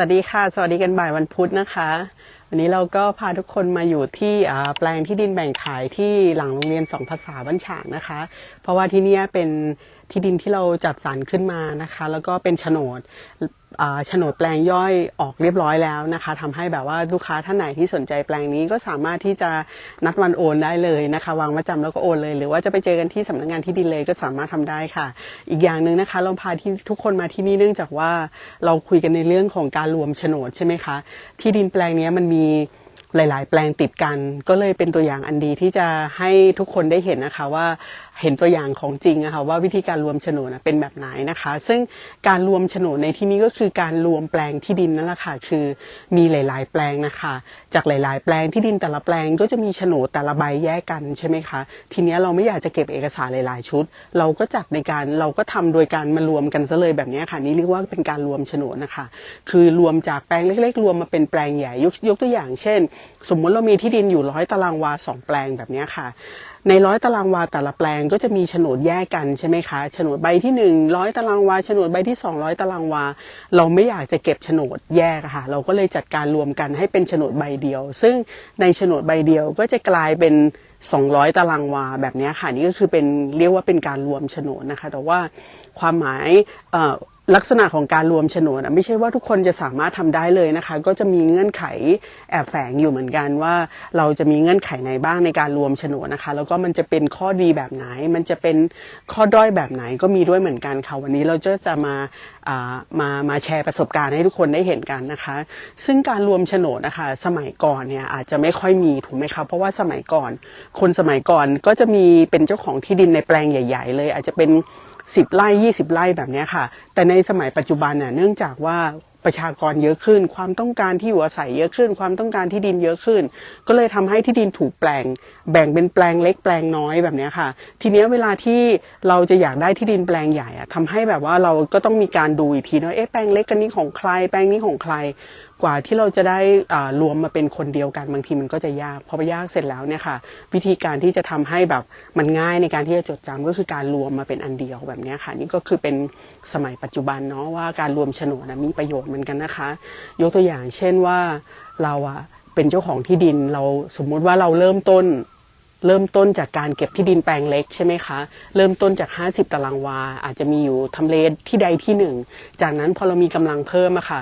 วัสดีค่ะ สวัสดีกันบ่ายวันพุธนะคะ วันนี้เราก็พาทุกคนมาอยู่ที่แปลงที่ดินแบ่งขายที่หลังโรงเรียนสองภาษาบ้านฉางนะคะ เพราะว่าที่เนี่ยเป็น ที่ดินที่เราจัดสรรขึ้นมานะคะ แล้วก็เป็นโฉนดโฉนดแปลงย่อยออกเรียบร้อยแล้วนะคะทำให้แบบว่าลูกค้าท่านไหนที่สนใจแปลงนี้ก็สามารถที่จะนัดวันโอนได้เลยนะคะ วางมาจำแล้วก็โอนเลย หรือว่าจะไปเจอกันที่สำนักงานที่ดินเลยก็สามารถทำได้ค่ะ อีกอย่างหนึ่งนะคะ เราพาที่ทุกคนมาที่นี่เนื่องจากว่าเราคุยกันในเรื่องของการรวมโฉนดใช่ไหมคะ ที่ดินแปลงนี้มันมี หลาย ๆ แปลงติดกัน ก็เลยเป็นตัวอย่างอันดีที่จะให้ทุกคนได้เห็นนะคะว่าเห็นตัวอย่างของจริงนะคะว่าวิธีการรวมโฉนดนะเป็นแบบไหนนะคะ ซึ่งการรวมโฉนดในที่นี้ก็คือการรวมแปลงที่ดินนั่นแหละค่ะคือมีหลาย ๆ แปลงนะคะ จากหลาย ๆ แปลงที่ดินแต่ละแปลงก็จะมีโฉนดแต่ละใบแยกกันใช่ไหมคะทีนี้เราไม่อยากจะเก็บเอกสารหลาย ๆ ชุด เราก็จัดในการเราก็ทำโดยการมารวมกันซะเลยแบบนี้ค่ะนี่เรียกว่าเป็นการรวมโฉนดนะคะ คือรวมจากแปลงเล็ก ๆ รวมมาเป็นแปลงใหญ่ยกยกตัวอย่างเช่นสมมติเรามีที่ดินอยู่ร้อยตารางวาสองแปลงแบบนี้ค่ะ ในร้อยตารางวาแต่ละแปลงก็จะมีโฉนดแยกกันใช่ไหมคะโฉนดใบที่หนึ่งร้อยตารางวาโฉนดใบที่สองร้อยตารางวา เราไม่อยากจะเก็บโฉนดแยกค่ะ เราก็เลยจัดการรวมกันให้เป็นโฉนดใบเดียว ซึ่งในโฉนดใบเดียวก็จะกลายเป็น200 ตารางวาแบบนี้ค่ะนี่ก็คือเป็นเรียกว่าเป็นการรวมโฉนดนะคะ แต่ว่าความหมายเอ่อ ลักษณะของการรวมโฉนดไม่ใช่ว่าทุกคนจะสามารถทำได้เลยนะคะ ก็จะมีเงื่อนไขแอบแฝงอยู่เหมือนกันว่า เราจะมีเงื่อนไขไหนบ้างในการรวมโฉนดนะคะ แล้วก็มันจะเป็นข้อดีแบบไหน มันจะเป็นข้อด้อยแบบไหนก็มีด้วยเหมือนกันค่ะวันนี้เราจะจะมาามามาแชร์ประสบการณ์ให้ทุกคนได้เห็นกันนะคะ ซึ่งการรวมโฉนดนะคะ สมัยก่อนเนี่ยอาจจะไม่ค่อยมีถูกไหมคะเพราะว่าสมัยก่อน คนสมัยก่อนก็จะมีเป็นเจ้าของที่ดินในแปลงใหญ่ ๆ เลย อาจจะเป็น สิบไร่ยี่สิบไร่แบบนี้ค่ะ แต่ในสมัยปัจจุบันน่ะเนื่องจากว่าประชากรเยอะขึ้น ความต้องการที่อยู่อาศัยเยอะขึ้น ความต้องการที่ดินเยอะขึ้น ก็เลยทำให้ที่ดินถูกแปลง แบ่งเป็นแปลงเล็กแปลงน้อยแบบนี้ค่ะ ทีเนี้ยเวลาที่เราจะอยากได้ที่ดินแปลงใหญ่อะทำให้แบบว่าเราก็ต้องมีการดูอีกทีว่าเอ๊ะแปลงเล็กกันนี้ของใคร แปลงนี้ของใคร กว่าที่เราจะได้รวมมาเป็นคนเดียวกันบางทีมันก็จะยากพอไปยากเสร็จแล้วเนี่ยค่ะ วิธีการที่จะทำให้แบบมันง่ายในการที่จะจดจำก็คือการรวมมาเป็นอันเดียวแบบนี้ค่ะนี่ก็คือเป็นสมัยปัจจุบันเนาะว่าการรวมโฉนดนะมีประโยชน์เหมือนกันนะคะ ยกตัวอย่างเช่นว่าเราอะเป็นเจ้าของที่ดินเราสมมุติว่าเราเริ่มต้น เริ่มต้นจากการเก็บที่ดินแปลงเล็กใช่ไหมคะ เริ่มต้นจาก 50 ตารางวา อาจจะมีอยู่ทำเลที่ใดที่หนึ่ง จากนั้นพอเรามีกำลังเพิ่มอะค่ะ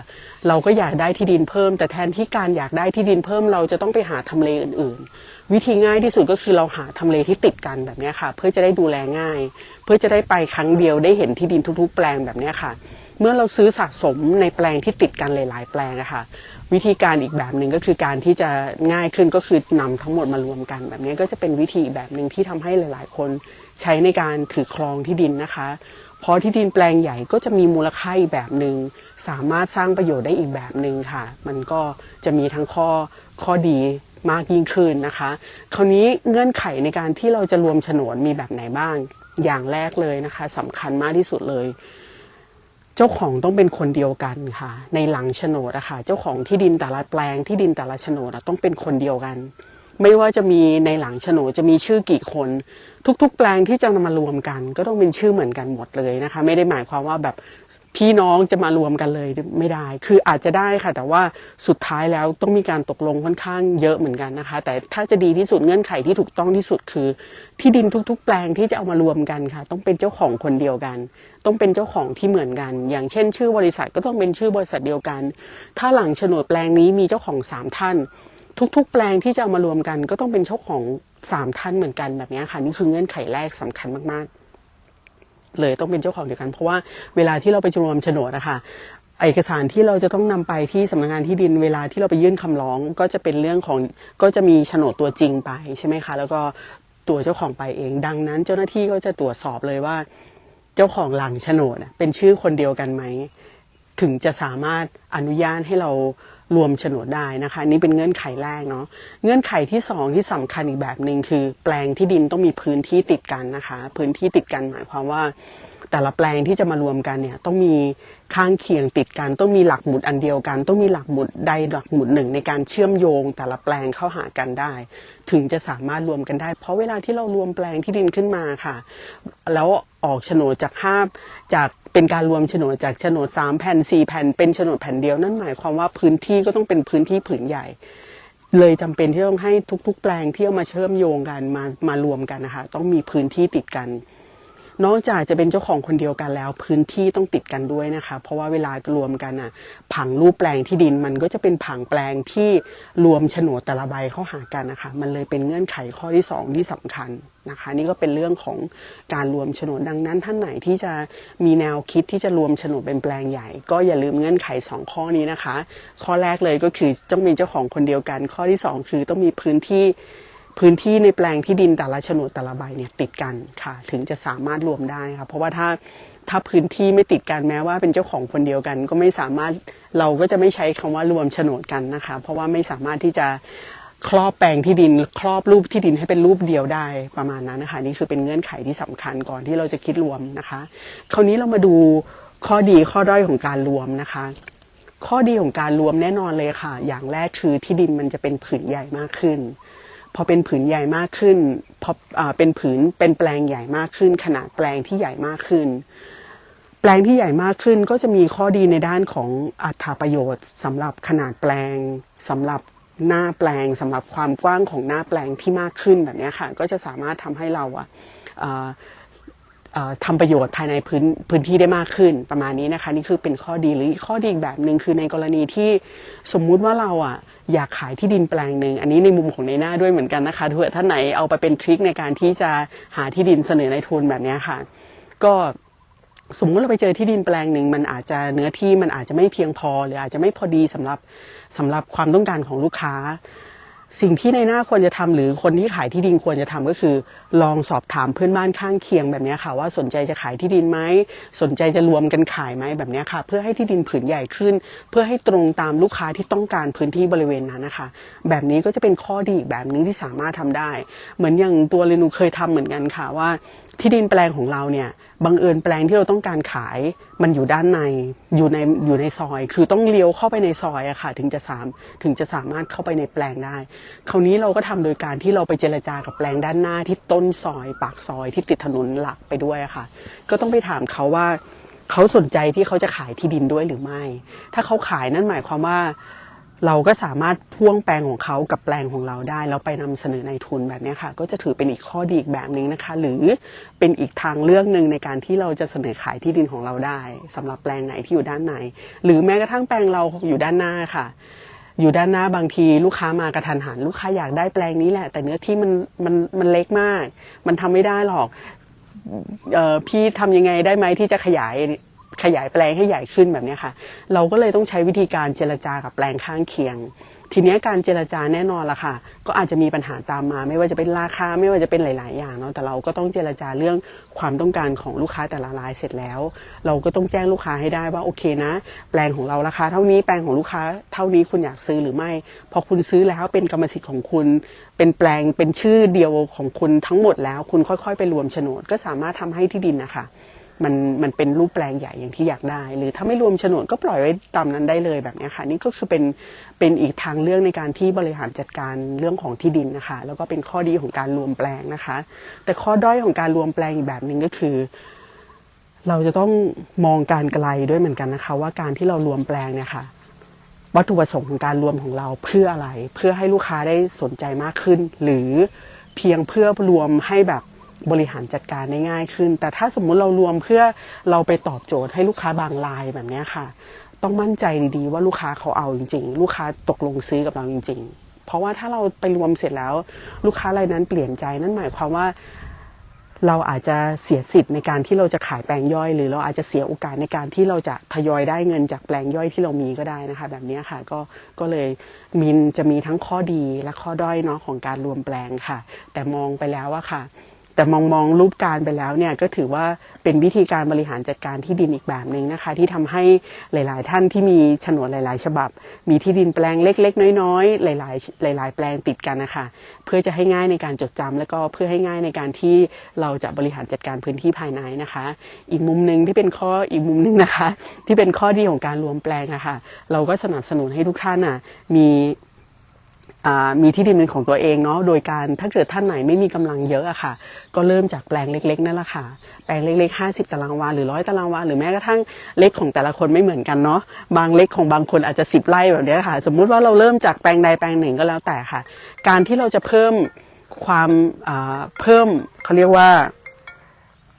เราก็อยากได้ที่ดินเพิ่ม แต่แทนที่การอยากได้ที่ดินเพิ่ม เราจะต้องไปหาทำเลอื่น ๆ วิธีง่ายที่สุดก็คือเราหาทำเลที่ติดกันแบบนี้ค่ะ เพื่อจะได้ดูแลง่าย เพื่อจะได้ไปครั้งเดียวได้เห็นที่ดินทุก ๆ แปลงแบบนี้ค่ะ เมื่อเราซื้อสะสมในแปลงที่ติดกันหลาย ๆ แปลงอะค่ะ วิธีการอีกแบบหนึ่งก็คือการที่จะง่ายขึ้นก็คือนำทั้งหมดมารวมกัน แบบนี้ก็จะเป็นวิธีแบบหนึ่งที่ทำให้หลาย ๆ คนใช้ในการถือครองที่ดินนะคะเพราะที่ดินแปลงใหญ่ก็จะมีมูลค่าอีกแบบหนึ่งสามารถสร้างประโยชน์ได้อีกแบบหนึ่งค่ะ มันก็จะมีทั้งข้อข้อดีมากยิ่งขึ้นนะคะ คราวนี้เงื่อนไขในการที่เราจะรวมโฉนดมีแบบไหนบ้าง อย่างแรกเลยนะคะสำคัญมากที่สุดเลย เจ้าของต้องเป็นคนเดียวกันค่ะ ในหลังโฉนดอะค่ะ เจ้าของที่ดินแต่ละแปลงที่ดินแต่ละโฉนดต้องเป็นคนเดียวกัน ไม่ว่าจะมีในหลังโฉนดจะมีชื่อกี่คน ทุกๆ แปลงที่จะมารวมกัน ก็ต้องเป็นชื่อเหมือนกันหมดเลยนะคะ ไม่ได้หมายความว่าแบบ พี่น้องจะมารวมกันเลยไม่ได้ คืออาจจะได้ค่ะ แต่ว่าสุดท้ายแล้วต้องมีการตกลงค่อนข้างเยอะเหมือนกันนะคะ แต่ถ้าจะดีที่สุดเงื่อนไขที่ถูกต้องที่สุดคือ ที่ดินทุก ๆ แปลงที่จะเอามารวมกันค่ะ ต้องเป็นเจ้าของคนเดียวกัน ต้องเป็นเจ้าของที่เหมือนกัน อย่างเช่น ชื่อบริษัทก็ต้องเป็นชื่อบริษัทเดียวกัน ถ้าหลังโฉนดแปลงนี้มีเจ้าของสามท่าน ทุก ๆ แปลงที่จะเอามารวมกัน ก็ต้องเป็นเจ้าของสามท่านเหมือนกันแบบนี้ค่ะนี่คือเงื่อนไขแรกสำคัญมากๆ เลยต้องเป็นเจ้าของเดียวกัน เพราะว่าเวลาที่เราไปรวมโฉนดอะค่ะเอกสารที่เราจะต้องนำไปที่สำนักงานที่ดินเวลาที่เราไปยื่นคำร้อง ก็จะเป็นเรื่องของก็จะมีโฉนดตัวจริงไปใช่ไหมคะ แล้วก็ตัวเจ้าของไปเอง ดังนั้น เจ้าหน้าที่ก็จะตรวจสอบเลยว่า เจ้าของหลังโฉนดเป็นชื่อคนเดียวกันไหมถึงจะสามารถอนุญาตให้เรา รวมโฉนดได้นะคะนี่เป็นเงื่อนไขแรกเนาะเงื่อนไขที่สองที่สำคัญอีกแบบหนึ่งคือ แปลงที่ดินต้องมีพื้นที่ติดกันนะคะ พื้นที่ติดกันหมายความว่า แต่ละแปลงที่จะมารวมกันเนี่ยต้องมีข้างเคียงติดกันต้องมีหลักหมุดอันเดียวกัน ต้องมีหลักหมุดใดหลักหมุดหนึ่งในการเชื่อมโยง แต่ละแปลงเข้าหากันได้ ถึงจะสามารถรวมกันได้ เพราะเวลาที่เรารวมแปลงที่ดินขึ้นมาค่ะ แล้วออกโฉนดจากห้าจากเป็นการรวมโฉนดจากโฉนดสามแผ่นสี่แผ่นเป็นโฉนดแผ่นเดียวนั่นหมายความว่าพื้นที่ก็ต้องเป็นพื้นที่ผืนใหญ่เลยจำเป็นที่ต้องให้ทุก ๆ แปลงที่เอามาเชื่อมโยงกันมามารวมกันนะคะ ต้องมีพื้นที่ติดกัน นอกจากจะเป็นเจ้าของคนเดียวกันแล้ว พื้นที่ต้องติดกันด้วยนะคะ เพราะว่าเวลารวมกันอะ ผังรูปแปลงที่ดินมันก็จะเป็นผังแปลงที่รวมโฉนดแต่ละใบเข้าหากันนะคะ มันเลยเป็นเงื่อนไขข้อที่สองที่สำคัญนะคะ นี่ก็เป็นเรื่องของการรวมโฉนดดังนั้น ท่านไหนที่จะมีแนวคิดที่จะรวมโฉนดเป็นแปลงใหญ่ ก็อย่าลืมเงื่อนไขสองข้อนี้นะคะ ข้อแรกเลยก็คือต้องเป็นเจ้าของคนเดียวกัน ข้อที่สองคือต้องมีพื้นที่ พื้นที่ในแปลงที่ดินแต่ละโฉนดแต่ละใบเนี่ยติดกันค่ะ ถึงจะสามารถรวมได้ค่ะเพราะว่าถ้าถ้าพื้นที่ไม่ติดกันแม้ว่าเป็นเจ้าของคนเดียวกัน ก็ไม่สามารถเราก็จะไม่ใช้คำว่ารวมโฉนดกันนะคะ เพราะว่าไม่สามารถที่จะครอบแปลงที่ดิน ครอบรูปที่ดินให้เป็นรูปเดียวได้ประมาณนั้นนะคะ นี่คือเป็นเงื่อนไขที่สำคัญก่อนที่เราจะคิดรวมนะคะ คราวนี้เรามาดูข้อดีข้อด้อยของการรวมนะคะ ข้อดีของการรวมแน่นอนเลยค่ะ อย่างแรกคือที่ดินมันจะเป็นผืนใหญ่มากขึ้น พอเป็นผืนใหญ่มากขึ้นพออเป็นผืนเป็นแปลงใหญ่มากขึ้น ขนาดแปลงที่ใหญ่มากขึ้น แปลงที่ใหญ่มากขึ้นก็จะมีข้อดีในด้านของอัตราประโยชน์สำหรับขนาดแปลงสำหรับหน้าแปลงสำหรับความกว้างของหน้าแปลงที่มากขึ้นแบบนี้ค่ะ ก็จะสามารถทำให้เราอะ อ่าเอ่อทำประโยชน์ภายในพื้นพื้นที่ได้มากขึ้นประมาณนี้นะคะนี่คือเป็นข้อดีหรืออีกข้อดีอีกแบบหนึ่งคือในกรณีที่สมมุติว่าเราอะอยากขายที่ดินแปลงหนึ่งอันนี้ในมุมของในหน้าด้วยเหมือนกันนะคะเผื่อท่านไหนเอาไปเป็นทริคในการที่จะหาที่ดินเสนอในทุนแบบนี้ค่ะ ก็สมมุติเราไปเจอที่ดินแปลงหนึ่งมันอาจจะเนื้อที่มันอาจจะไม่เพียงพอ หรืออาจจะไม่พอดีสำหรับสำหรับความต้องการของลูกค้า สิ่งที่ในหน้าควรจะทำหรือคนที่ขายที่ดินควรจะทำก็คือ ลองสอบถามเพื่อนบ้านข้างเคียงแบบนี้ค่ะ ว่าสนใจจะขายที่ดินไหมสนใจจะรวมกันขายไหมแบบนี้ค่ะ เพื่อให้ที่ดินผืนใหญ่ขึ้น เพื่อให้ตรงตามลูกค้าที่ต้องการพื้นที่บริเวณนั้นนะคะ แบบนี้ก็จะเป็นข้อดีอีกแบบหนึงที่สามารถทำได้ เหมือนอย่างตัวเรนูเคยทำเหมือนกันค่ะว่า ที่ดินแปลงของเราเนี่ยบังเอิญแปลงที่เราต้องการขายมันอยู่ด้านในอยู่ในอยู่ในซอย คือต้องเลี้ยวเข้าไปในซอยอะค่ะ ถึงจะสามถึงจะสามารถเข้าไปในแปลงได้ คราวนี้เราก็ทำโดยการที่เราไปเจรจากับแปลงด้านหน้าที่ต้นซอย ปากซอยที่ติดถนนหลักไปด้วยอะค่ะ ก็ต้องไปถามเขาว่าเขาสนใจที่เขาจะขายที่ดินด้วยหรือไม่ ถ้าเขาขายนั่นหมายความว่า เราก็สามารถพ่วงแปลงของเขากับแปลงของเราได้ แล้วไปนำเสนอในทุนแบบนี้ค่ะ ก็จะถือเป็นอีกข้อดีอีกแบบหนึ่งนะคะ หรือเป็นอีกทางเลือกหนึ่งในการที่เราจะเสนอขายที่ดินของเราได้สำหรับแปลงไหนที่อยู่ด้านใน หรือแม้กระทั่งแปลงเราอยู่ด้านหน้าค่ะ อยู่ด้านหน้าบางทีลูกค้ามากระทันหันลูกค้าอยากได้แปลงนี้แหละ แต่เนื้อที่มันมันมันเล็กมาก มันทำไม่ได้หรอกออพี่ทำยังไงได้ไหมที่จะขยาย ขยายแปลงให้ใหญ่ขึ้นแบบนี้ค่ะ เราก็เลยต้องใช้วิธีการเจรจากับแปลงข้างเคียง ทีนี้การเจรจาแน่นอนละค่ะ ก็อาจจะมีปัญหาตามมา ไม่ว่าจะเป็นราคาไม่ว่าจะเป็นหลาย ๆ อย่างเนาะแต่เราก็ต้องเจรจาเรื่องความต้องการของลูกค้าแต่ละรายเสร็จแล้ว เราก็ต้องแจ้งลูกค้าให้ได้ว่าโอเคนะ แปลงของเราราคาเท่านี้แปลงของลูกค้าเท่านี้คุณอยากซื้อหรือไม่ พอคุณซื้อแล้วเป็นกรรมสิทธิ์ของคุณ เป็นแปลงเป็นชื่อเดียวของคุณทั้งหมดแล้ว คุณค่อย ๆ ไปรวมโฉนดก็สามารถทำให้ที่ดินนะคะ มันมันเป็นรูปแปลงใหญ่อย่างที่อยากได้ หรือถ้าไม่รวมโฉนดก็ปล่อยไว้ตามนั้นได้เลยแบบนี้ค่ะ นี่ก็คือเป็นเป็นอีกทางเรื่องในการที่บริหารจัดการเรื่องของที่ดินนะคะ แล้วก็เป็นข้อดีของการรวมแปลงนะคะ แต่ข้อด้อยของการรวมแปลงอีกแบบหนึ่งก็คือ เราจะต้องมองการไกลด้วยเหมือนกันนะคะ ว่าการที่เรารวมแปลงเนี่ยค่ะวัตถุประสงค์ของการรวมของเราเพื่ออะไร เพื่อให้ลูกค้าได้สนใจมากขึ้น หรือเพียงเพื่อรวมให้แบบ บริหารจัดการได้ง่ายขึ้น แต่ถ้าสมมุติเรารวมเพื่อเราไปตอบโจทย์ให้ลูกค้าบางรายแบบนี้ค่ะ ต้องมั่นใจดีๆว่าลูกค้าเขาเอาจริง ๆ ลูกค้าตกลงซื้อกับเราจริง ๆ เพราะว่าถ้าเราไปรวมเสร็จแล้ว ลูกค้ารายนั้นเปลี่ยนใจนั่นหมายความว่าเราอาจจะเสียสิทธิ์ในการที่เราจะขายแปลงย่อย หรือเราอาจจะเสียโอกาสในการที่เราจะทยอยได้เงินจากแปลงย่อยที่เรามีก็ได้นะคะ แบบนี้ค่ะก็ก็เลยมินจะมีทั้งข้อดีและข้อด้อยเนาะของการรวมแปลงค่ะ แต่มองไปแล้วอะค่ะ แต่มองมองรูปการไปแล้วเนี่ยก็ถือว่าเป็นวิธีการบริหารจัดการที่ดินอีกแบบหนึ่งนะคะ ที่ทำให้หลาย ๆ ท่านที่มีโฉนดหลาย ๆ ฉบับ มีที่ดินแปลงเล็ก ๆ น้อย ๆ หลาย ๆ หลาย ๆ แปลงติดกันนะคะเพื่อจะให้ง่ายในการจดจำแล้วก็เพื่อให้ง่ายในการที่เราจะบริหารจัดการพื้นที่ภายในนะคะ อีกมุมหนึ่งที่เป็นข้ออีกมุมหนึ่งนะคะ ที่เป็นข้อดีของการรวมแปลงอะค่ะเราก็สนับสนุนให้ทุกท่านอะมี มีที่ดินเป็นของตัวเองเนาะโดยการถ้าเกิดท่านไหนไม่มีกำลังเยอะอะค่ะ ก็เริ่มจากแปลงเล็กๆนั่นแหละค่ะ แปลงเล็กๆ 50 ตารางวาหรือร้อยตารางวาหรือแม้กระทั่งเล็กของแต่ละคนไม่เหมือนกันเนาะบางเล็กของบางคนอาจจะ 10ไร่แบบนี้ค่ะ สมมุติว่าเราเริ่มจากแปลงใดแปลงหนึ่งก็แล้วแต่ค่ะ การที่เราจะเพิ่มความเพิ่มเขาเรียกว่า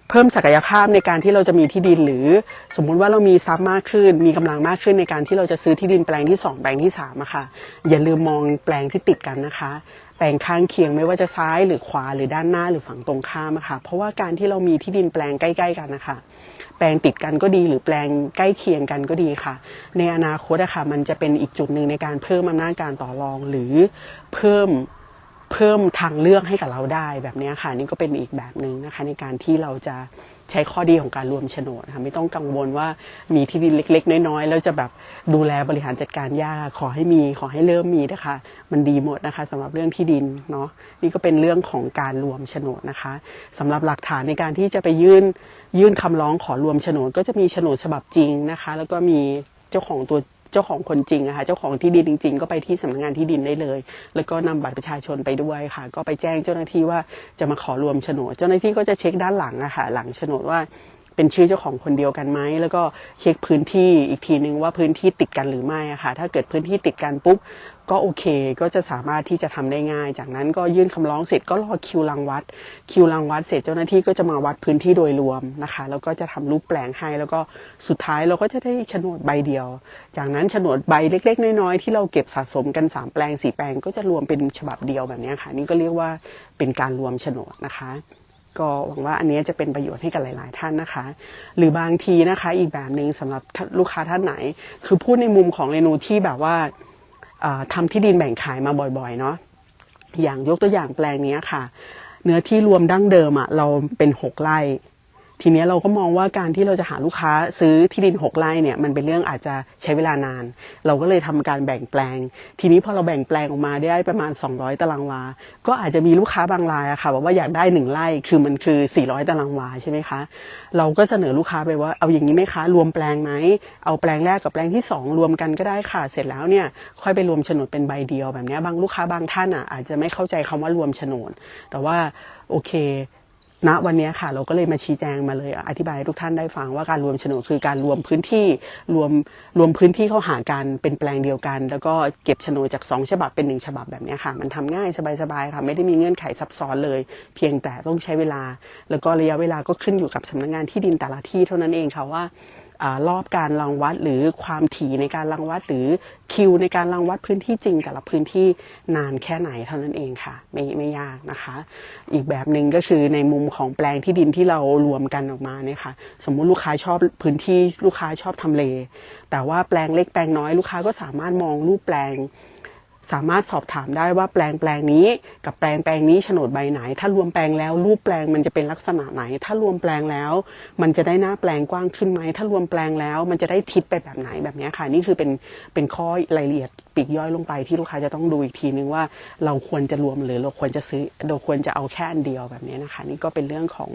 เพิ่มศักยภาพในการที่เราจะมีที่ดิน หรือสมมุติว่าเรามีทรัพย์มากขึ้น มีกำลังมากขึ้นในการที่เราจะซื้อที่ดินแปลงที่ 2 แปลงที่3อะค่ะอย่าลืมมองแปลงที่ติดกันนะคะ แปลงข้างเคียงไม่ว่าจะซ้ายหรือขวาหรือด้านหน้าหรือฝั่งตรงข้ามอะค่ะเพราะว่าการที่เรามีที่ดินแปลงใกล้ๆกันนะคะแปลงติดกันก็ดีหรือแปลงใกล้เคียงกันก็ดีค่ะ ในอนาคตอะค่ะมันจะเป็นอีกจุดหนึ่งในการเพิ่มอำนาจการต่อรองหรือเพิ่ม เพิ่มทางเลือกให้กับเราได้แบบนี้ค่ะนี่ก็เป็นอีกแบบหนึ่งนะคะในการที่เราจะใช้ข้อดีของการรวมโฉนดนะคะไม่ต้องกังวลว่ามีที่ดินเล็ก ๆ น้อยๆแล้วจะแบบดูแลบริหารจัดการยากขอให้มีขอให้เริ่มมีนะคะ มันดีหมดนะคะสำหรับเรื่องที่ดินเนาะนี่ก็เป็นเรื่องของการรวมโฉนดนะคะสำหรับหลักฐานในการที่จะไปยื่นยื่นคำร้องขอรวมโฉนดก็จะมีโฉนดฉบับจริงนะคะ แล้วก็มีเจ้าของตัว เจ้าของคนจริงอะค่ะเจ้าของที่ดินจริง ๆ ก็ไปที่สำนักงานที่ดินได้เลย แล้วก็นำบัตรประชาชนไปด้วยค่ะ ก็ไปแจ้งเจ้าหน้าที่ว่าจะมาขอรวมโฉนด เจ้าหน้าที่ก็จะเช็คด้านหลังอะค่ะหลังโฉนดว่า เป็นชื่อเจ้าของคนเดียวกันไหมแล้วก็เช็คพื้นที่อีกทีนึงว่าพื้นที่ติดกันหรือไม่อะค่ะ ถ้าเกิดพื้นที่ติดกันปุ๊บก็โอเค ก็จะสามารถที่จะทำได้ง่าย จากนั้นก็ยื่นคำร้องเสร็จก็รอคิวรังวัด คิวรังวัดเสร็จเจ้าหน้าที่ก็จะมาวัดพื้นที่โดยรวมนะคะ แล้วก็จะทำรูปแปลงให้ แล้วก็สุดท้ายเราก็จะได้โฉนดใบเดียว จากนั้นโฉนดใบเล็ก ๆ น้อยๆที่เราเก็บสะสมกันสามแปลงสี่แปลง ก็จะรวมเป็นฉบับเดียวแบบนี้ค่ะ นี่ก็เรียกว่าเป็นการรวมโฉนดนะคะ ก็หวังว่าอันนี้จะเป็นประโยชน์ให้กับหลาย ๆ ท่านนะคะ หรือบางทีนะคะอีกแบบหนึ่งสำหรับลูกค้าท่านไหน คือพูดในมุมของเรนูที่แบบว่าทำทำที่ดินแบ่งขายมาบ่อย ๆ เนาะอย่างยกตัวอย่างแปลงนี้ค่ะ เนื้อที่รวมดั้งเดิมอะเราเป็นหกไร่ ทีนี้เราก็มองว่าการที่เราจะหาลูกค้าซื้อที่ดินหกไร่เนี่ยมันเป็นเรื่องอาจจะใช้เวลานาน เราก็เลยทำการแบ่งแปลง ทีนี้พอเราแบ่งแปลงออกมาได้ประมาณ 200 ตารางวา ก็อาจจะมีลูกค้าบางรายอะค่ะบอกว่าอยากได้หนึ่งไร่คือมันคือ 400 ตารางวาใช่ไหมคะเราก็เสนอลูกค้าไปว่าเอาอย่างนี้ไหมคะ รวมแปลงไหมเอาแปลงแรกกับแปลงที่สองรวมกันก็ได้ค่ะเสร็จแล้วเนี่ยค่อยไปรวมโฉนดเป็นใบเดียวแบบนี้บางลูกค้าบางท่านอะอาจจะไม่เข้าใจคำว่ารวมโฉนดแต่ว่าโอเค ณวันนี้ค่ะเราก็เลยมาชี้แจงมาเลยอธิบายทุกท่านได้ฟังว่าการรวมโฉนดคือการรวมพื้นที่รวมรวมพื้นที่เข้าหากันเป็นแปลงเดียวกัน แล้วก็เก็บโฉนดจากสองฉบับเป็นหนึ่งฉบับแบบนี้ค่ะ มันทำง่ายสบายๆค่ะไม่ได้มีเงื่อนไขซับซ้อนเลย เพียงแต่ต้องใช้เวลา แล้วก็ระยะเวลาก็ขึ้นอยู่กับสำนักงานที่ดินแต่ละที่เท่านั้นเองค่ะว่า รอบการรังวัดหรือความถี่ในการรังวัดหรือคิวในการรังวัดพื้นที่จริง แต่ละพื้นที่นานแค่ไหนเท่านั้นเองค่ะ ไม่ไม่ยากนะคะ อีกแบบหนึ่งก็คือในมุมของแปลงที่ดินที่เรารวมกันออกมาเนี่ยค่ะ สมมุติลูกค้าชอบพื้นที่ลูกค้าชอบทำเล แต่ว่าแปลงเล็กแปลงน้อยลูกค้าก็สามารถมองรูปแปลง สามารถสอบถามได้ว่าแปลงแปลงนี้ กับแปลงแปลงนี้โฉนดใบไหน ถ้ารวมแปลงแล้วรูปแปลงมันจะเป็นลักษณะไหน ถ้ารวมแปลงแล้ว มันจะได้หน้าแปลงกว้างขึ้นไหมถ้ารวมแปลงแล้วมันจะได้ทิศไปแบบไหนแบบนี้ค่ะ นี่คือเป็นเป็นข้อรายละเอียดปีกย่อยลงไปที่ลูกค้าจะต้องดูอีกทีนึงว่าเราควรจะรวมหรือเราควรจะซื้อเราควรจะเอาแค่อันเดียวแบบนี้นะคะ นี่ก็เป็นเรื่องของ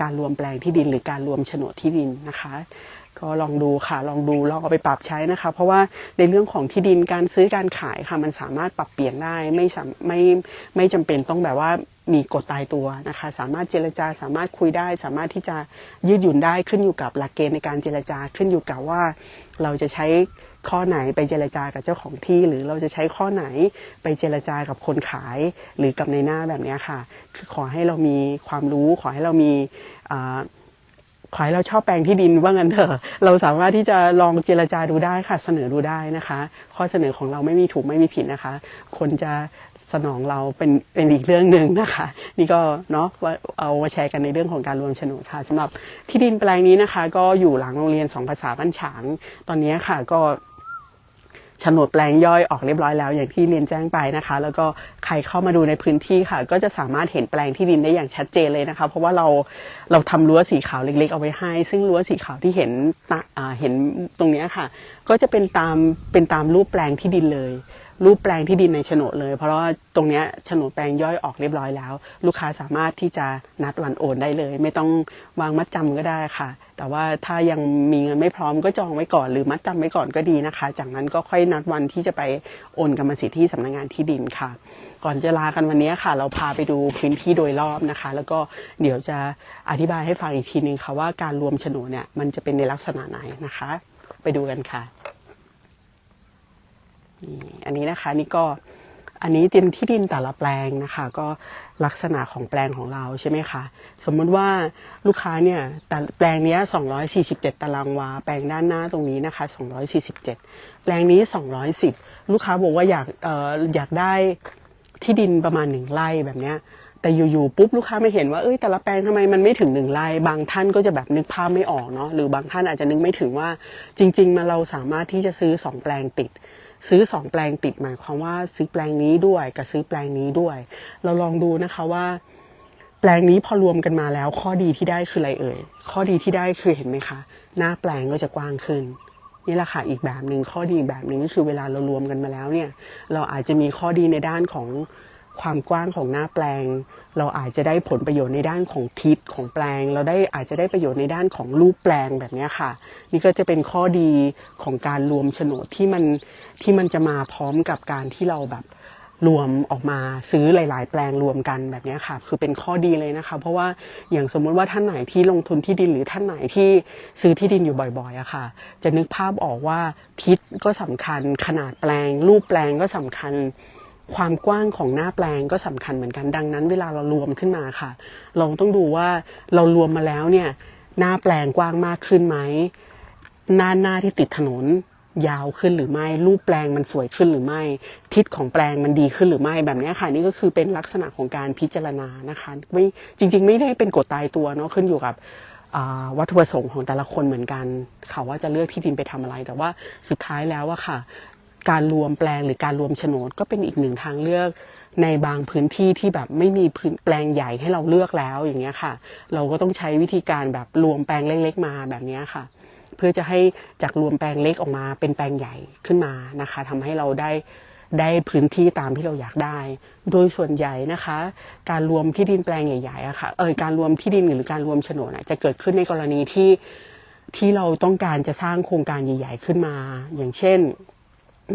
การรวมแปลงที่ดินหรือการรวมโฉนดที่ดินนะคะ ก็ลองดูค่ะลองดูลองเอาไปปรับใช้นะคะ เพราะว่าในเรื่องของที่ดินการซื้อการขายค่ะ มันสามารถปรับเปลี่ยนได้ไม่ไม่ไม่จำเป็นต้องแบบว่ามีกฎตายตัวนะคะ สามารถเจรจาสามารถคุยได้ สามารถที่จะยืดหยุ่นได้ขึ้นอยู่กับหลักเกณฑ์ในการเจรจาขึ้นอยู่กับว่า เราจะใช้ข้อไหนไปเจรจากับเจ้าของที่ หรือเราจะใช้ข้อไหนไปเจรจากับคนขาย หรือกับในหน้าแบบนี้ค่ะ คือขอให้เรามีความรู้ขอให้เรามีอ่า ขอให้เราชอบแปลงที่ดินว่างั้นเถอะ เราสามารถที่จะลองเจรจาดูได้ค่ะ เสนอดูได้นะคะ ข้อเสนอของเราไม่มีถูกไม่มีผิดนะคะ คนจะสนองเราเป็นเป็นอีกเรื่องหนึ่งนะคะ นี่ก็เนาะเอามาแชร์กันในเรื่องของการรวมโฉนดค่ะสำหรับที่ดินแปลงนี้นะคะ ก็อยู่หลังโรงเรียนสองภาษาบ้านฉางตอนนี้ค่ะก็ โฉนดแปลงย่อยออกเรียบร้อยแล้วอย่างที่เรียนแจ้งไปนะคะ แล้วก็ใครเข้ามาดูในพื้นที่ค่ะ ก็จะสามารถเห็นแปลงที่ดินได้อย่างชัดเจนเลยนะคะ เพราะว่าเราเราทำรั้วสีขาวเล็กๆเอาไว้ให้ ซึ่งรั้วสีขาวที่เห็นตาเห็นตรงนี้ค่ะ ก็จะเป็นตามเป็นตามรูปแปลงที่ดินเลย รูปแปลงที่ดินในโฉนดเลย เพราะว่าตรงเนี้ยโฉนดแปลงย่อยออกเรียบร้อยแล้ว ลูกค้าสามารถที่จะนัดวันโอนได้เลย ไม่ต้องวางมัดจำก็ได้ค่ะ แต่ว่าถ้ายังมีเงินไม่พร้อมก็จองไว้ก่อน หรือมัดจำไว้ก่อนก็ดีนะคะ จากนั้นก็ค่อยนัดวันที่จะไปโอนกรรมสิทธิ์ที่สำนักงานที่ดินค่ะ ก่อนจะลากันวันนี้ค่ะ เราพาไปดูพื้นที่โดยรอบนะคะ แล้วก็เดี๋ยวจะอธิบายให้ฟังอีกทีนึงค่ะว่าการรวมโฉนดเนี่ยมันจะเป็นในลักษณะไหนนะคะ ไปดูกันค่ะ อันนี้นะคะนี่ก็อันนี้เป็นที่ดินแต่ละแปลงนะคะ ก็ลักษณะของแปลงของเราใช่ไหมคะสมมุติว่าลูกค้าเนี่ยแต่แปลงนี้ย247 ตารางวา แปลงด้านหน้าตรงนี้นะคะ 247 แปลงนี้ 210 ลูกค้าบอกว่าอยากเอ่ออยากได้ที่ดินประมาณหนึ่งไร่แบบเนี้ยแต่อยู่ๆปุ๊บลูกค้าไม่เห็นว่าเอ้ยแต่ละแปลงทำไมมันไม่ถึงหนึ่งไร่บางท่านก็จะแบบนึกภาพไม่ออกเนาะหรือบางท่านอาจจะนึกไม่ถึงว่าจริง ๆ มาเราสามารถที่จะซื้อสองแปลงติด ซื้อสองแปลงติดหมายความว่าซื้อแปลงนี้ด้วยกับซื้อแปลงนี้ด้วย เราลองดูนะคะว่า แปลงนี้พอรวมกันมาแล้ว ข้อดีที่ได้คืออะไรเอ่ย ข้อดีที่ได้คือเห็นไหมคะ หน้าแปลงก็จะกว้างขึ้นนี่แหละค่ะอีกแบบหนึ่งข้อดีอีกแบบหนึ่งก็คือเวลาเรารวมกันมาแล้วเนี่ย เราอาจจะมีข้อดีในด้านของ ความกว้างของหน้าแปลง เราอาจจะได้ผลประโยชน์ในด้านของทิศของแปลง เราได้อาจจะได้ประโยชน์ในด้านของรูปแปลงแบบนี้ค่ะ นี่ก็จะเป็นข้อดีของการรวมโฉนดที่มันที่มันจะมาพร้อมกับการที่เราแบบรวมออกมาซื้อหลาย ๆ แปลงรวมกันแบบนี้ค่ะ คือเป็นข้อดีเลยนะคะ เพราะว่าอย่างสมมุติว่าท่านไหนที่ลงทุนที่ดินหรือท่านไหนที่ซื้อที่ดินอยู่บ่อยๆอะค่ะ จะนึกภาพออกว่าทิศก็สำคัญขนาดแปลง รูปแปลงก็สำคัญ ความกว้างของหน้าแปลงก็สำคัญเหมือนกันดังนั้น เวลาเรารวมขึ้นมาค่ะ เราต้องดูว่าเรารวมมาแล้วเนี่ยหน้าแปลงกว้างมากขึ้นไหมหน้าหน้าที่ติดถนนยาวขึ้นหรือไม่ รูปแปลงมันสวยขึ้นหรือไม่ ทิศของแปลงมันดีขึ้นหรือไม่แบบนี้ค่ะนี่ก็คือเป็นลักษณะของการพิจารณานะคะไม่จริง ๆ ไม่ได้เป็นกฎตายตัวเนาะขึ้นอยู่กับวัตถุประสงค์ของแต่ละคนเหมือนกันค่ะว่าจะเลือกที่ดินไปทำอะไร แต่ว่าสุดท้ายแล้วอะค่ะ การรวมแปลงหรือการรวมโฉนดก็เป็นอีกหนึ่งทางเลือกในบางพื้นที่ที่แบบไม่มีพื้นแปลงใหญ่ให้เราเลือกแล้วอย่างเงี้ยค่ะ เราก็ต้องใช้วิธีการแบบรวมแปลงเล็กๆมาแบบเนี้ยค่ะ เพื่อจะให้จากรวมแปลงเล็กออกมาเป็นแปลงใหญ่ขึ้นมานะคะทำให้เราได้ได้พื้นที่ตามที่เราอยากได้ โดยส่วนใหญ่นะคะ การรวมที่ดินแปลงใหญ่ๆอะค่ะเออการรวมที่ดินหรือการรวมโฉนดจะเกิดขึ้นในกรณีที่ที่เราต้องการจะสร้างโครงการใหญ่ ๆ ขึ้นมา อย่างเช่น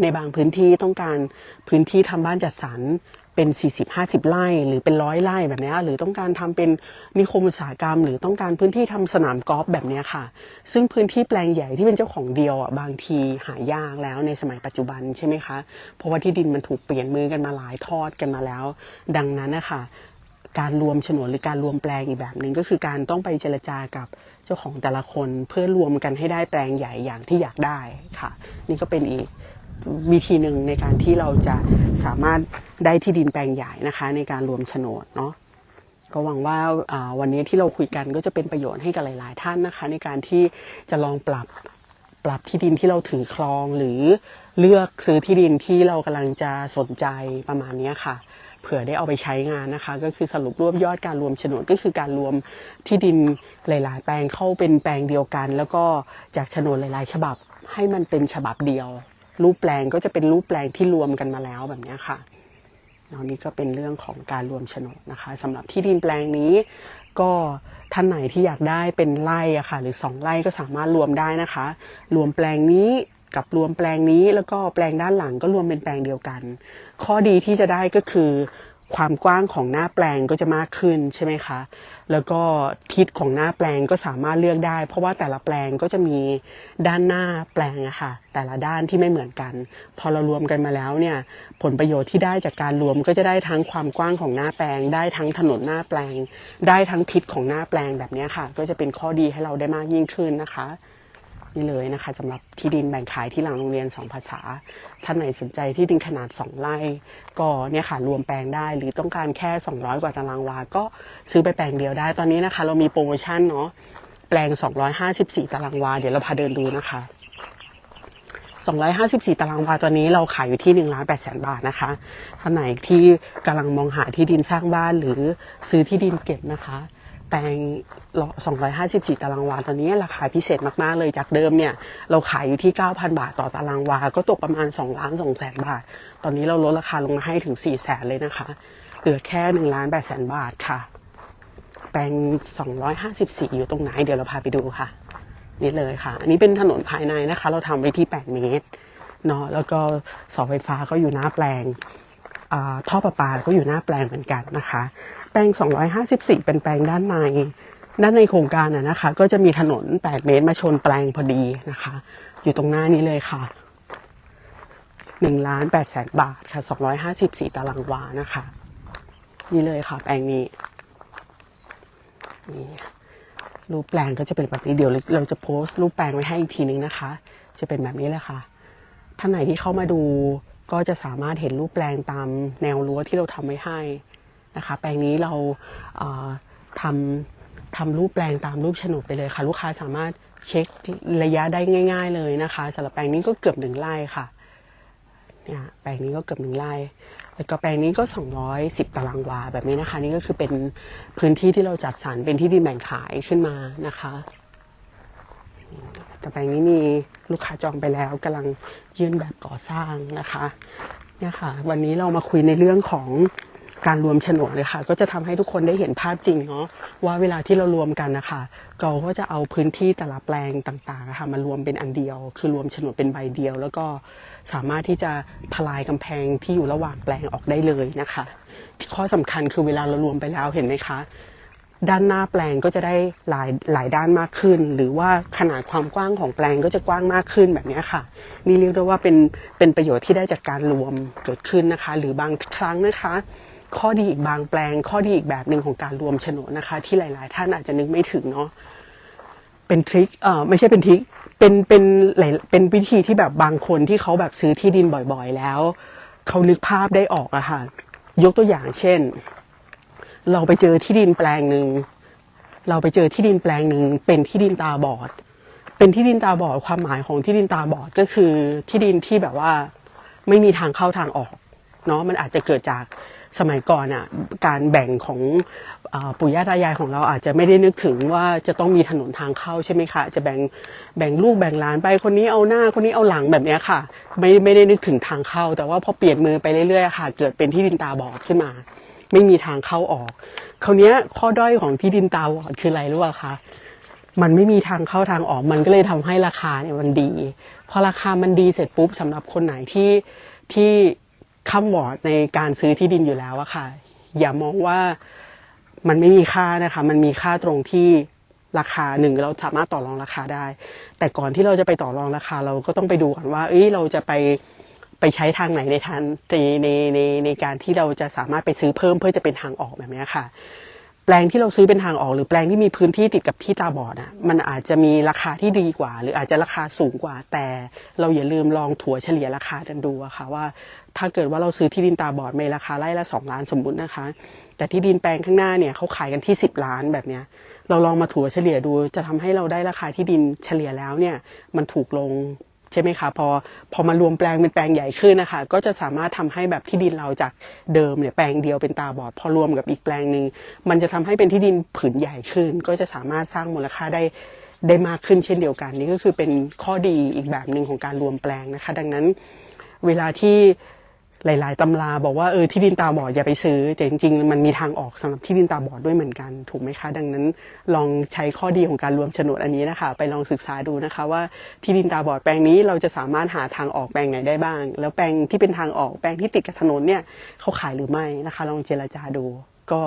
ในบางพื้นที่ต้องการพื้นที่ทำบ้านจัดสรรเป็น 40-50 ไร่ หรือเป็นร้อยไร่แบบนี้หรือต้องการทำเป็นนิคมอุตสาหกรรม หรือต้องการพื้นที่ทำสนามกอล์ฟแบบนี้ค่ะ ซึ่งพื้นที่แปลงใหญ่ที่เป็นเจ้าของเดียวอะบางทีหายากแล้วในสมัยปัจจุบันใช่ไหมคะ เพราะว่าที่ดินมันถูกเปลี่ยนมือกันมาหลายทอดกันมาแล้ว ดังนั้นนะคะการรวมฉนดหรือการรวมแปลงอีกแบบหนึ่งก็คือการต้องไปเจรจากับเจ้าของแต่ละคนเพื่อรวมกันให้ได้แปลงใหญ่อย่างที่อยากได้ค่ะ นี่ก็เป็นอีก วิธีหนึ่งในการที่เราจะสามารถได้ที่ดินแปลงใหญ่นะคะ ในการรวมโฉนดเนาะก็หวังว่าวันนี้ที่เราคุยกันก็จะเป็นประโยชน์ให้กับหลาย ๆ ท่านนะคะ ในการที่จะลองปรับปรับที่ดินที่เราถือครองหรือเลือกซื้อที่ดินที่เรากำลังจะสนใจประมาณนี้ค่ะ เผื่อได้เอาไปใช้งานนะคะ ก็คือสรุปรวบยอดการรวมโฉนดก็คือการรวมที่ดินหลาย ๆ แปลงเข้าเป็นแปลงเดียวกัน แล้วก็จากโฉนดหลาย ๆ ฉบับให้มันเป็นฉบับเดียว รูปแปลงก็จะเป็นรูปแปลงที่รวมกันมาแล้วแบบนี้ค่ะเนานี่ก็เป็นเรื่องของการรวมโฉนดนะคะสำหรับที่ดินแปลงนี้ ก็ท่านไหนที่อยากได้เป็นไร่อะค่ะ หรือสองไร่ก็สามารถรวมได้นะคะ รวมแปลงนี้กับรวมแปลงนี้แล้วก็แปลงด้านหลังก็รวมเป็นแปลงเดียวกัน ข้อดีที่จะได้ก็คือ ความกว้างของหน้าแปลงก็จะมากขึ้นใช่ไหมคะ แล้วก็ทิศของหน้าแปลงก็สามารถเลือกได้ เพราะว่าแต่ละแปลงก็จะมีด้านหน้าแปลงอะค่ะ แต่ละด้านที่ไม่เหมือนกัน พอเรารวมกันมาแล้วเนี่ย ผลประโยชน์ที่ได้จากการรวมก็จะได้ทั้งความกว้างของหน้าแปลง ได้ทั้งถนนหน้าแปลง ได้ทั้งทิศของหน้าแปลงแบบนี้ค่ะ ก็จะเป็นข้อดีให้เราได้มากยิ่งขึ้นนะคะ นี่เลยนะคะสำหรับที่ดินแบ่งขายที่หลังโรงเรียนสองภาษา ท่านไหนสนใจที่ดินขนาด 2 ไร่ ก็เนี่ยค่ะรวมแปลงได้ หรือต้องการแค่ 200 กว่าตารางวา ก็ซื้อไปแปลงเดียวได้ตอนนี้นะคะ เรามีโปรโมชั่นเนาะแปลง 254 ตารางวา เดี๋ยวเราพาเดินดูนะคะ254 ตารางวาตัวนี้เราขายอยู่ที่1ล้าน8แสนบาทนะคะท่านไหนที่กำลังมองหาที่ดินสร้างบ้านหรือซื้อที่ดินเก็บนะคะ ปลง 254 ตารางวา ตอนนี้ราคาพิเศษมาก ๆ เลย จากเดิมเนี่ย เราขายอยู่ที่ 9,000 บาทต่อตารางวา ก็ตกประมาณ 2 ล้าน2แสนบาท ตอนนี้เราลดราคาลงมาให้ถึง 4 แสนเลยนะคะ เหลือแค่1ล้าน8แสนบาทค่ะ แปลง 254 อยู่ตรงไหน เดี๋ยวเราพาไปดูค่ะ นี่เลยค่ะ อันนี้เป็นถนนภายในนะคะ เราทำไว้ที่ 8 เมตร เนาะ แล้วก็เสาไฟฟ้าก็อยู่หน้าแปลงอ่าท่อประปาก็อยู่หน้าแปลงเหมือนกันนะคะ แปลง 254 เป็นแปลงด้านในด้านในโครงการน่ะนะคะ ก็จะมีถนน 8 เมตรมาชนแปลงพอดีนะคะ อยู่ตรงหน้านี้เลยค่ะ1ล้าน8แสนบาทค่ะ 254 ตารางวานะคะ นี่เลยค่ะ แปลงนี้นี่รูปแปลงก็จะเป็นแบบนี้เดี๋ยวเราจะโพสต์รูปแปลงไว้ให้อีกทีนึงนะคะ จะเป็นแบบนี้เลยค่ะท่านไหนที่เข้ามาดูก็จะสามารถเห็นรูปแปลงตามแนวรั้วที่เราทำไว้ให้ นะคะ แปลงนี้เราเอ่อทำทำรูปแปลงตามรูปโฉนดไปเลยค่ะ ลูกค้าสามารถเช็คระยะได้ง่าย ๆ เลยนะคะสำหรับแปลงนี้ก็เกือบหนึ่งไร่ค่ะเนี่ยแปลงนี้ก็เกือบหนึ่งไร่ แล้วก็แปลงนี้ก็ 210 ตารางวาแบบนี้นะคะ นี่ก็คือเป็นพื้นที่ที่เราจัดสรรเป็นที่ดินแบ่งขายขึ้นมานะคะ แต่แปลงนี้มีลูกค้าจองไปแล้วกำลังยื่นแบบก่อสร้างนะคะ เนี่ยค่ะ วันนี้เรามาคุยในเรื่องของ การรวมโฉนดเลยค่ะ ก็จะทำให้ทุกคนได้เห็นภาพจริงเนาะว่าเวลาที่เรารวมกันนะคะเราก็จะเอาพื้นที่แต่ละแปลงต่างๆะค่ะมารวมเป็นอันเดียว คือรวมโฉนดเป็นใบเดียว แล้วก็สามารถที่จะทลายกำแพงที่อยู่ระหว่างแปลงออกได้เลยนะคะ ข้อสำคัญคือเวลาเรารวมไปแล้วเห็นไหมคะด้านหน้าแปลงก็จะได้หลายหลายด้านมากขึ้น หรือว่าขนาดความกว้างของแปลงก็จะกว้างมากขึ้นแบบนี้ค่ะ นี่เรียกได้ว่าเป็นเป็นประโยชน์ที่ได้จากการรวมเกิดขึ้นนะคะ หรือบางครั้งนะคะ ข้อดีอีกบางแปลง ข้อดีอีกแบบหนึ่งของการรวมโฉนดนะคะ ที่หลาย ๆ ท่านอาจจะนึกไม่ถึงเนาะเป็นทริคเออไม่ใช่เป็นทริคเป็นเป็นหลายเป็นวิธีที่แบบบางคนที่เขาแบบซื้อที่ดินบ่อยๆ แล้วเขานึกภาพได้ออกอะค่ะ ยกตัวอย่างเช่น เราไปเจอที่ดินแปลงหนึ่งเราไปเจอที่ดินแปลงหนึ่งเป็นที่ดินตาบอด เป็นที่ดินตาบอดความหมายของที่ดินตาบอดก็คือที่ดินที่แบบว่าไม่มีทางเข้าทางออกเนาะมันอาจจะเกิดจาก สมัยก่อนอะ่ะการแบ่งของอปู่ย่าตายายของเราอาจจะไม่ได้นึกถึงว่าจะต้องมีถนนทางเข้าใช่ไหมคะ จะแบ่งแบ่งลูกแบ่งหลานไปคนนี้เอาหน้าคนนี้เอาหลังแบบเนี้ยค่ะ ไม่ไม่ได้นึกถึงทางเข้า แต่ว่าพอเปลี่ยนมือไปเรื่อยๆค่ะ เกิดเป็นที่ดินตาบอดขึ้นมา ไม่มีทางเข้าออกคราวนี้ข้อด้อยของที่ดินตาบอดคืออะไรรู้ป่ะคะมันไม่มีทางเข้าทางออกมันก็เลยทำให้ราคาเนี่ยมันดี พอราคามันดีเสร็จปุ๊บสำหรับคนไหนที่ที่ ค้ำวอร์ดในการซื้อที่ดินอยู่แล้วอะค่ะ อย่ามองว่ามันไม่มีค่านะคะ มันมีค่าตรงที่ราคาหนึ่งเราสามารถต่อรองราคาได้ แต่ก่อนที่เราจะไปต่อรองราคาเราก็ต้องไปดูก่อนว่า เอ้ยเราจะไปไปใช้ทางไหนในทางในในในในการที่เราจะสามารถไปซื้อเพิ่มเพื่อจะเป็นทางออกแบบนี้ค่ะ แปลงที่เราซื้อเป็นทางออก หรือแปลงที่มีพื้นที่ติดกับที่ตาบอดอะมันอาจจะมีราคาที่ดีกว่า หรืออาจจะราคาสูงกว่า แต่เราอย่าลืมลองถัวเฉลี่ยราคากันดูอะค่ะว่า ถ้าเกิดว่าเราซื้อที่ดินตาบอดในราคาไร่ละสองล้านสมมุตินะคะ แต่ที่ดินแปลงข้างหน้าเนี่ยเขาขายกันที่สิบล้านแบบเนี้ย เราลองมาถัวเฉลี่ยดู จะทำให้เราได้ราคาที่ดินเฉลี่ยแล้วเนี่ยมันถูกลงใช่ไหมคะพอพอมารวมแปลงเป็นแปลงใหญ่ขึ้นนะคะ ก็จะสามารถทำให้แบบที่ดินเราจากเดิมเนี่ยแปลงเดียวเป็นตาบอด พอรวมกับอีกแปลงหนึ่งมันจะทำให้เป็นที่ดินผืนใหญ่ขึ้น ก็จะสามารถสร้างมูลค่าได้ได้มากขึ้นเช่นเดียวกัน นี่ก็คือเป็นข้อดีอีกแบบหนึ่งของการรวมแปลงนะคะ ดังนั้นเวลาที่ หลาย ๆตำราบอกว่าเออที่ดินตาบอดอย่าไปซื้อแต่จริงๆ มันมีทางออกสำหรับที่ดินตาบอดด้วยเหมือนกันถูกไหมคะ ดังนั้นลองใช้ข้อดีของการรวมโฉนดอันนี้นะคะ ไปลองศึกษาดูนะคะ ว่าที่ดินตาบอดแปลงนี้เราจะสามารถหาทางออกแปลงไหนได้บ้าง แล้วแปลงที่เป็นทางออกแปลงที่ติดกับถนนเนี่ยเขาขายหรือไม่นะคะ ลองเจรจาดูก็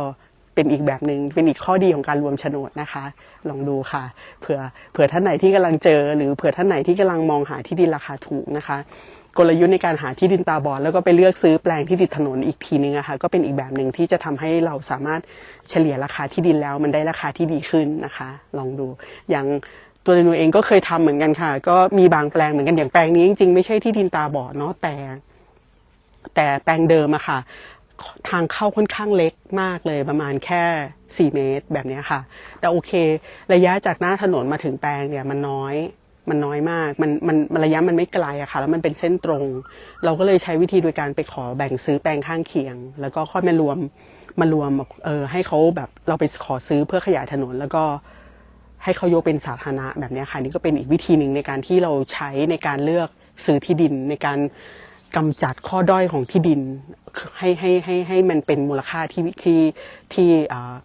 เป็นอีกแบบหนึ่งเป็นอีกข้อดีของการรวมโฉนดนะคะ ลองดูค่ะ เผื่อเผื่อท่านไหนที่กำลังเจอ หรือเผื่อท่านไหนที่กำลังมองหาที่ดินราคาถูกนะคะ กลยุทธ์ในการหาที่ดินตาบอดแล้วก็ไปเลือกซื้อแปลงที่ติดถนนอีกทีนึงอะค่ะก็เป็นอีกแบบหนึ่งที่จะทำให้เราสามารถเฉลี่ยราคาที่ดินแล้วมันได้ราคาที่ดีขึ้นนะคะ ลองดูอย่างตัวเรนูเองก็เคยทำเหมือนกันค่ะ ก็มีบางแปลงเหมือนกันอย่างแปลงนี้จริงๆไม่ใช่ที่ดินตาบอดเนาะแต่ แต่แปลงเดิมอะค่ะ ทางเข้าค่อนข้างเล็กมากเลยประมาณแค่ 4 เมตรแบบนี้ค่ะ แต่โอเค ระยะจากหน้าถนนมาถึงแปลงเนี่ยมันน้อย มันน้อยมาก มันมันระยะมันไม่ไกลอะค่ะ แล้วมันเป็นเส้นตรง เราก็เลยใช้วิธีโดยการไปขอแบ่งซื้อแปลงข้างเคียง แล้วก็ค่อยมารวมมารวมเออให้เขาแบบเราไปขอซื้อเพื่อขยายถนน แล้วก็ให้เขายกเป็นสาธารณะแบบนี้ค่ะนี่ก็เป็นอีกวิธีหนึ่งในการที่เราใช้ในการเลือกซื้อที่ดินในการกำจัดข้อด้อยของที่ดินให้ให้ให้ให้มันเป็นมูลค่าที่ที่ที่อ่า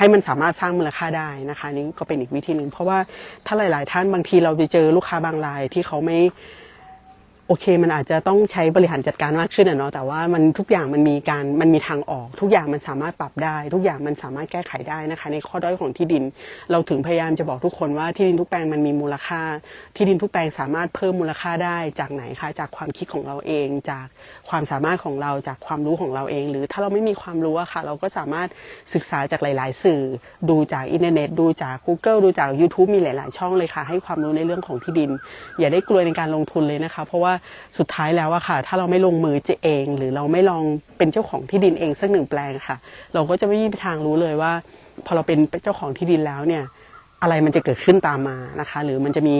ให้มันสามารถสร้างมูลค่าได้นะคะนี่ก็เป็นอีกวิธีหนึ่งเพราะว่าถ้าหลาย ๆ ท่านบางทีเราไปเจอลูกค้าบางรายที่เขาไม่ โอเค มันอาจจะต้องใช้บริหารจัดการมากขึ้นอะเนาะแต่ว่ามันทุกอย่างมันมีการมันมีทางออก ทุกอย่างมันสามารถปรับได้ ทุกอย่างมันสามารถแก้ไขได้นะคะ ในข้อด้อยของที่ดิน เราถึงพยายามจะบอกทุกคนว่าที่ดินทุกแปลงมันมีมูลค่า ที่ดินทุกแปลงสามารถเพิ่มมูลค่าได้จากไหนคะจากความคิดของเราเอง จากความสามารถของเราจากความรู้ของเราเอง หรือถ้าเราไม่มีความรู้อะค่ะ เราก็สามารถศึกษาจากหลาย ๆ สื่อ ดูจากอินเทอร์เน็ต ดูจาก Google ดูจาก YouTube มีหลาย ๆ ช่องเลยค่ะ ให้ความรู้ในเรื่องของที่ดิน อย่าได้กลัวในการลงทุนเลยนะคะ เพราะว่าสุดท้ายแล้วอะค่ะ ถ้าเราไม่ลงมือจะเอง หรือเราไม่ลองเป็นเจ้าของที่ดินเองสักหนึ่งแปลงค่ะ เราก็จะไม่มีทางรู้เลยว่า พอเราเป็นเจ้าของที่ดินแล้วเนี่ย อะไรมันจะเกิดขึ้นตามมานะคะ หรือมันจะมี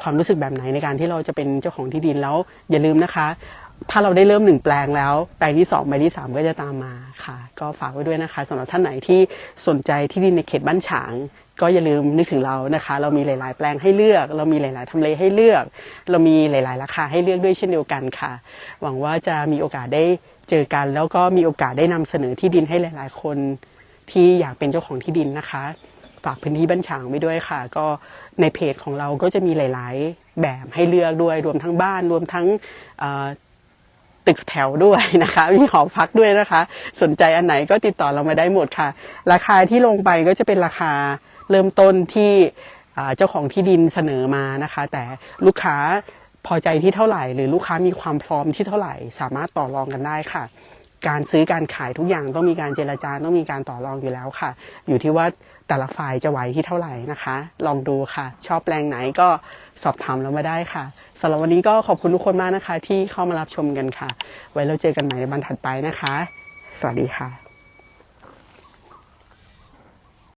ความรู้สึกแบบไหนในการที่เราจะเป็นเจ้าของที่ดินแล้ว อย่าลืมนะคะ ถ้าเราได้เริ่มหนึ่งแปลงแล้ว แปลงที่สองแปลงที่สามก็จะตามมาค่ะ ก็ฝากไว้ด้วยนะคะสำหรับท่านไหนที่สนใจที่ดินในเขตบ้านฉาง ก็อย่าลืมนึกถึงเรานะคะ เรามีหลาย ๆ แปลงให้เลือก เรามีหลาย ๆทำเลให้เลือก เรามีหลาย ๆ ราคาให้เลือกด้วยเช่นเดียวกันค่ะ หวังว่าจะมีโอกาสได้เจอกัน แล้วก็มีโอกาสได้นำเสนอที่ดินให้หลาย ๆ คนที่อยากเป็นเจ้าของที่ดินนะคะฝากพื้นที่บ้านฉางไว้ด้วยค่ะ ก็ในเพจของเราก็จะมีหลาย ๆ แบบให้เลือกด้วย รวมทั้งบ้าน รวมทั้งตึกแถวด้วยนะคะ มีหอพักด้วยนะคะ สนใจอันไหนก็ติดต่อเรามาได้หมดค่ะ ราคาที่ลงไปก็จะเป็นราคา เริ่มต้นที่เจ้าของที่ดินเสนอมานะคะ แต่ลูกค้าพอใจที่เท่าไหร่ หรือลูกค้ามีความพร้อมที่เท่าไหร่ สามารถต่อรองกันได้ค่ะ การซื้อการขายทุกอย่างต้องมีการเจรจาต้องมีการต่อรองอยู่แล้วค่ะ อยู่ที่ว่าแต่ละฝ่ายจะไหวที่เท่าไหร่นะคะ ลองดูค่ะ ชอบแปลงไหนก็สอบถามเรามาได้ค่ะสำหรับวันนี้ก็ขอบคุณทุกคนมากนะคะ ที่เข้ามารับชมกันค่ะ ไว้เราเจอกันใหม่ในบันถัดไปนะคะ สวัสดีค่ะ